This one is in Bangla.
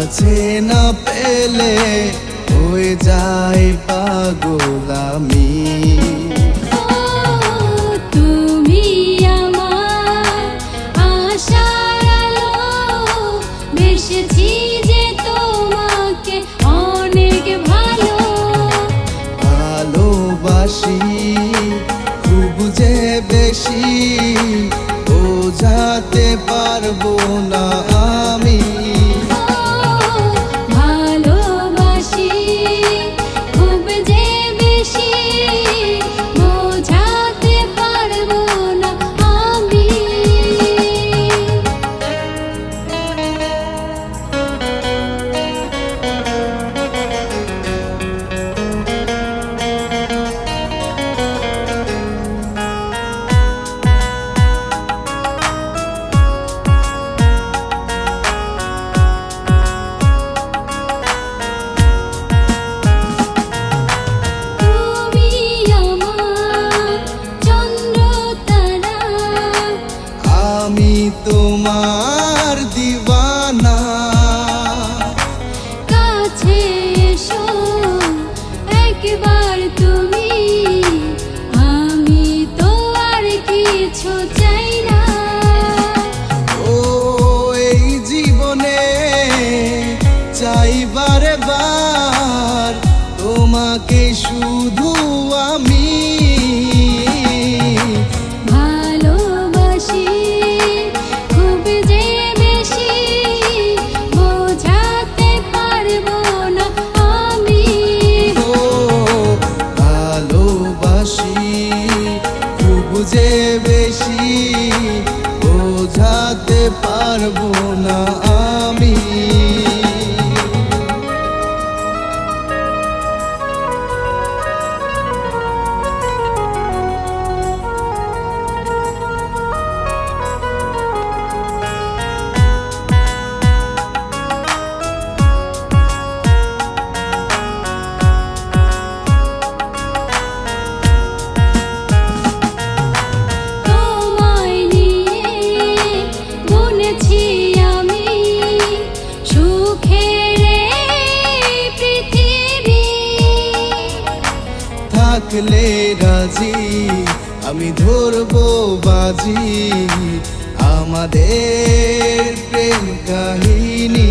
কাছে না পেলে হয়ে যায় পাগল আমি ভালো। ভালোবাসি খুব যে বেশি বোঝাতে পারব না তোমার দিওয়ানা। কাছে এসো একবার তুমি। আমি তো আর কিছু চাই না। ও এই জীবনে চাই বারে বার তোমাকে শুধু আমি পারব না। থাকলে রাজি আমি ধরবো বাজি। আমাদের প্রেম কাহিনী